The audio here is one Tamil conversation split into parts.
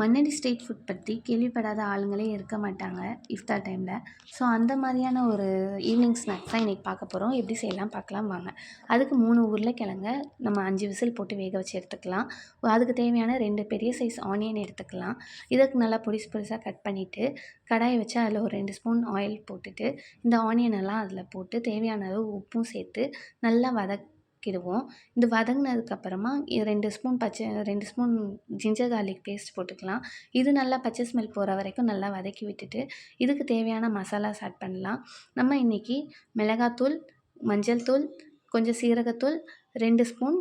மண்ணடி ஸ்ட்ரீட் ஃபுட் பற்றி கேள்விப்படாத ஆளுங்களே இருக்க மாட்டாங்க இஃப்தார் டைமில். ஸோ அந்த மாதிரியான ஒரு ஈவினிங் ஸ்நாக்ஸ் தான் இன்றைக்கி பார்க்க போகிறோம் எப்படி செய்யலாம் பார்க்கலாம் வாங்க. அதுக்கு மூணு உருளைக்கிழங்க நம்ம அஞ்சு விசில் போட்டு வேக வச்சு எடுத்துக்கலாம். அதுக்கு தேவையான ரெண்டு பெரிய சைஸ் ஆனியன் எடுத்துக்கலாம். இதுக்கு நல்லா பொடிசு பொடிசாக கட் பண்ணிவிட்டு கடாயை வச்சு அதில் ஒரு ரெண்டு ஸ்பூன் ஆயில் போட்டுட்டு இந்த ஆனியன் எல்லாம் அதில் போட்டு தேவையான அளவு உப்பும் சேர்த்து நல்லா வதக் வதக்கிடுவோம் இது வதங்கினதுக்கப்புறமா ரெண்டு ஸ்பூன் பச்சை ரெண்டு ஸ்பூன் ஜிஞ்சர் கார்லிக் பேஸ்ட் போட்டுக்கலாம். இது நல்லா பச்சை ஸ்மெல் போகிற வரைக்கும் நல்லா வதக்கி விட்டுட்டு இதுக்கு தேவையான மசாலாஸ் ஆட் பண்ணலாம். நம்ம இன்றைக்கி மிளகாத்தூள் மஞ்சள் தூள் கொஞ்சம் சீரகத்தூள் ரெண்டு ஸ்பூன்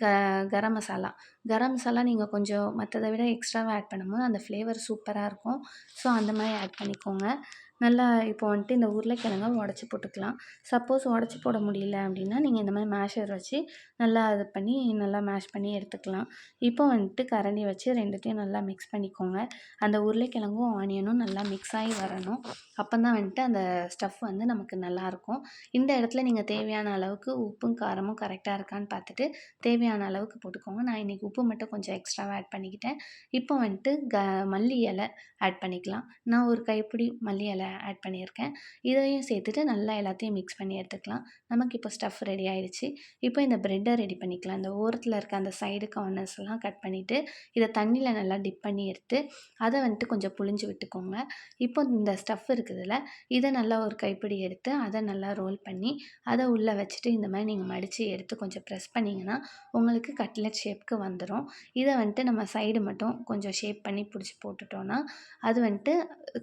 க கரம் மசாலா. கரம் மசாலா நீங்கள் கொஞ்சம் மற்றதை விட எக்ஸ்ட்ராவாக ஆட் பண்ணும்போது அந்த ஃப்ளேவர் சூப்பராக இருக்கும். ஸோ அந்த மாதிரி ஆட் பண்ணிக்கோங்க. நல்லா இப்போ வந்துட்டு இந்த உருளைக்கிழங்க உடச்சி போட்டுக்கலாம். சப்போஸ் உடச்சி போட முடியல அப்படின்னா நீங்கள் இந்த மாதிரி மேஷர் வச்சு நல்லா இது பண்ணி நல்லா மேஷ் பண்ணி எடுத்துக்கலாம். இப்போ வந்துட்டு கரண்டி வச்சு ரெண்டுத்தையும் நல்லா மிக்ஸ் பண்ணிக்கோங்க. அந்த உருளைக்கிழங்கும் ஆனியனும் நல்லா மிக்ஸ் ஆகி வரணும். அப்போ தான் வந்துட்டு அந்த ஸ்டஃப் வந்து நமக்கு நல்லாயிருக்கும். இந்த இடத்துல நீங்கள் தேவையான அளவுக்கு உப்பும் காரமும் கரெக்டாக இருக்கான்னு பார்த்துட்டு தேவையான அளவுக்கு போட்டுக்கோங்க. நான் இன்றைக்கி உப்பு மட்டும் கொஞ்சம் எக்ஸ்ட்ராவாக ஆட் பண்ணிக்கிட்டேன். இப்போ வந்துட்டு க மல்லி இலை ஆட் பண்ணிக்கலாம். நான் ஒரு கைப்பிடி மல்லி இலை ஆட் பண்ணியிருக்கேன். இதையும் சேர்த்துட்டு நல்லா எல்லாத்தையும் மிக்ஸ் பண்ணி எடுத்துக்கலாம். நமக்கு இப்போ ஸ்டஃப் ரெடி ஆகிடுச்சு இப்போ இந்த ப்ரெட்டை ரெடி பண்ணிக்கலாம். இந்த ஓரத்தில் இருக்க அந்த சைடு கார்னர்ஸ் எல்லாம் கட் பண்ணிவிட்டு இதை தண்ணியில் நல்லா டிப் பண்ணி எடுத்து அதை வந்துட்டு கொஞ்சம் புழிஞ்சு விட்டுக்கோங்க. இப்போ இந்த ஸ்டஃப் இருக்குதுல்ல இதை நல்லா ஒரு கைப்பிடி எடுத்து அதை நல்லா ரோல் பண்ணி அதை உள்ளே வச்சுட்டு இந்த மாதிரி நீங்கள் மடித்து எடுத்து கொஞ்சம் ப்ரெஸ் பண்ணிங்கன்னா உங்களுக்கு கட்லெட் ஷேப்க்கு வந்துடும் இதை வந்துட்டு நம்ம சைடு மட்டும் கொஞ்சம் ஷேப் பண்ணி பிடிச்சி போட்டுட்டோன்னா அது வந்துட்டு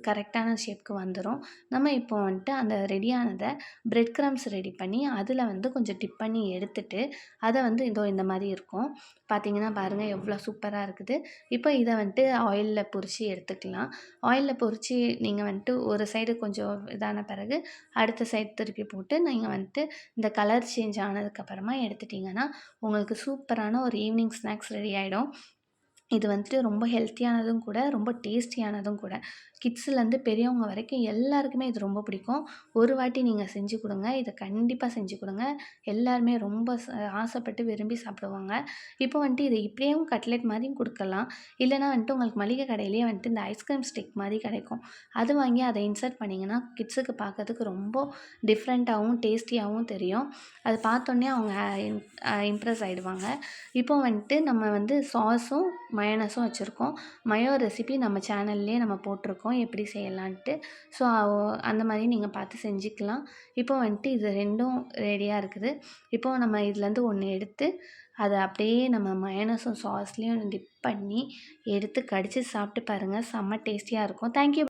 கரெக்டான ஷேப்க்கு வந்துடும் வந்துடும் நம்ம இப்போ வந்துட்டு அந்த ரெடியானதை ப்ரெட் க்ரம்ஸ் ரெடி பண்ணி அதில் வந்து கொஞ்சம் டிப் பண்ணி எடுத்துட்டு அதை வந்து இதோ இந்த மாதிரி இருக்கும். பார்த்தீங்கன்னா பாருங்கள் எவ்வளோ சூப்பராக இருக்குது. இப்போ இதை வந்துட்டு ஆயிலில் பொரித்து எடுத்துக்கலாம். ஆயிலில் பொரித்து நீங்கள் வந்துட்டு ஒரு சைடு கொஞ்சம் இதான பிறகு அடுத்த சைடு திருப்பி போட்டு நீங்கள் வந்துட்டு இந்த கலர் சேஞ்ச் ஆனதுக்கப்புறமா எடுத்துட்டிங்கன்னா உங்களுக்கு சூப்பரான ஒரு ஈவினிங் ஸ்நாக்ஸ் ரெடி ஆகிடும் இது வந்துட்டு ரொம்ப ஹெல்த்தியானதும் கூட ரொம்ப டேஸ்டியானதும் கூட. கிட்ஸ்லேருந்து பெரியவங்க வரைக்கும் எல்லாருக்குமே இது ரொம்ப பிடிக்கும். ஒரு வாட்டி நீங்கள் செஞ்சு கொடுங்க. இதை கண்டிப்பாக செஞ்சு கொடுங்க. எல்லாருமே ரொம்ப ஆசைப்பட்டு விரும்பி சாப்பிடுவாங்க. இப்போ வந்துட்டு இதை இப்படியும் கட்லெட் மாதிரியும் கொடுக்கலாம். இல்லைனா வந்துட்டு உங்களுக்கு மளிகை கடையிலேயே வந்துட்டு இந்த ஐஸ்கிரீம் ஸ்டிக் மாதிரி கிடைக்கும். அது வாங்கி அதை இன்சர்ட் பண்ணிங்கன்னா கிட்ஸுக்கு பார்க்கறதுக்கு ரொம்ப டிஃப்ரெண்ட்டாகவும் டேஸ்டியாகவும் தெரியும். அது பார்த்தோன்னே அவங்க இம்ப்ரெஸ் ஆகிடுவாங்க இப்போ வந்துட்டு நம்ம வந்து சாஸும் மயோனஸும் வச்சுருக்கோம். மயோ ரெசிபி நம்ம சேனல்லே நம்ம போட்டிருக்கோம். எப்படி செய்யலான்ட்டு. ஸோ அந்த மாதிரி நீங்கள் பார்த்து செஞ்சுக்கலாம். இப்போ வந்துட்டு இது ரெண்டும் ரெடியாக இருக்குது. இப்போது நம்ம இதுலேருந்து ஒன்று எடுத்து அதை அப்படியே நம்ம மயனஸும் சாஸ்லேயும் டிப் பண்ணி எடுத்து கடித்து சாப்பிட்டு பாருங்கள் செம்ம டேஸ்டியாக இருக்கும். தேங்க்யூ